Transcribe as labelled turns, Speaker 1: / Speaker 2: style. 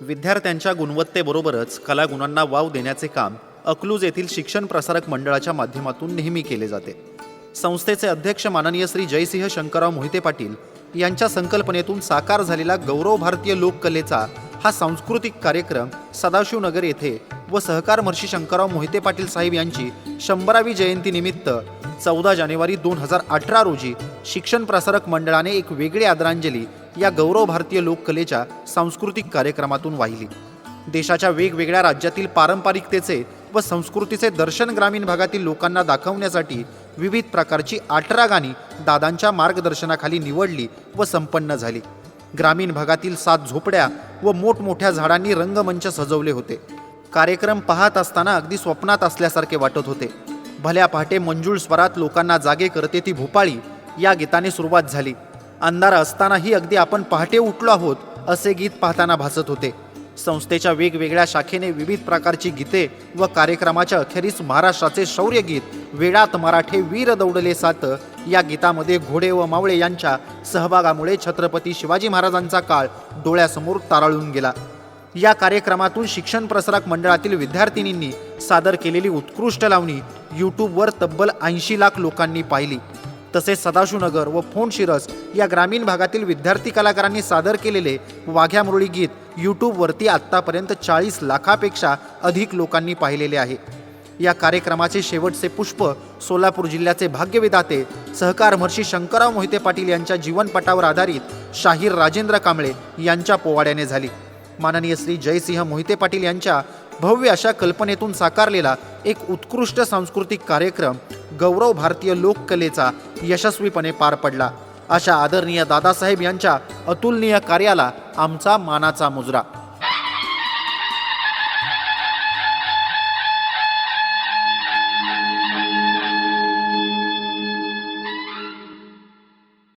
Speaker 1: विद्यार्थ्यांच्या गुणवत्तेबरोबरच कलागुणांना वाव देण्याचे काम अकलूज येथील शिक्षण प्रसारक मंडळाच्या माध्यमातून नेहमी केले जाते. संस्थेचे अध्यक्ष माननीय श्री जयसिंह शंकरराव मोहिते पाटील यांच्या संकल्पनेतून साकार झालेला गौरव भारतीय लोककलेचा हा सांस्कृतिक कार्यक्रम सदाशिवनगर येथे व सहकार महर्षी शंकरराव मोहिते पाटील साहेब यांची शंभरावी जयंतीनिमित्त चौदा जानेवारी दोन हजार अठरा रोजी शिक्षण प्रसारक मंडळाने एक वेगळी आदरांजली या गौरव भारतीय लोककलेच्या सांस्कृतिक कार्यक्रमातून वाहिली. देशाच्या वेगवेगळ्या राज्यातील पारंपरिकतेचे व संस्कृतीचे दर्शन ग्रामीण भागातील लोकांना दाखवण्यासाठी विविध प्रकारची अठरा गाणी दादांच्या मार्गदर्शनाखाली निवडली व संपन्न झाली. ग्रामीण भागातील सात झोपड्या व मोठमोठ्या झाडांनी रंगमंच सजवले होते. कार्यक्रम पाहत असताना अगदी स्वप्नात असल्यासारखे वाटत होते. भल्या पहाटे मंजूळ स्वरात लोकांना जागे करते ती भोपाळी या गीताने सुरुवात झाली. अंधार असतानाही अगदी आपण पहाटे उठलो आहोत असे गीत पाहताना भासत होते. संस्थेच्या वेगवेगळ्या शाखेने विविध प्रकारची गीते व कार्यक्रमाच्या अखेरीस महाराष्ट्राचे शौर्य गीत वेळात मराठे वीर दौडले सात या गीतामध्ये घोडे व मावळे यांच्या सहभागामुळे छत्रपती शिवाजी महाराजांचा काळ डोळ्यासमोर ताराळून गेला. या कार्यक्रमातून शिक्षण प्रसारक मंडळातील विद्यार्थिनींनी सादर केलेली उत्कृष्ट लावणी यूट्यूबवर तब्बल ऐंशी लाख लोकांनी पाहिली. तसेच सदाशिवनगर व फोंडशिरस या ग्रामीण भागातील विद्यार्थी कलाकारांनी सादर केलेले वाघ्या मुरळी गीत यूट्यूबवरती आत्तापर्यंत चाळीस लाखापेक्षा अधिक लोकांनी पाहिलेले आहे. या कार्यक्रमाचे शेवटचे पुष्प सोलापूर जिल्ह्याचे भाग्यविधाते सहकार महर्षी शंकरराव मोहिते पाटील यांच्या जीवनपटावर आधारित शाहीर राजेंद्र कांबळे यांच्या पोवाड्याने झाली. माननीय श्री जयसिंह मोहिते पाटील यांच्या भव्य अशा कल्पनेतून साकारलेला एक उत्कृष्ट सांस्कृतिक कार्यक्रम गौरव भारतीय लोककलेचा यशस्वीपणे पार पडला. अशा आदरणीय दादासाहेब यांच्या अतुलनीय कार्याला आमचा मानाचा मुजरा.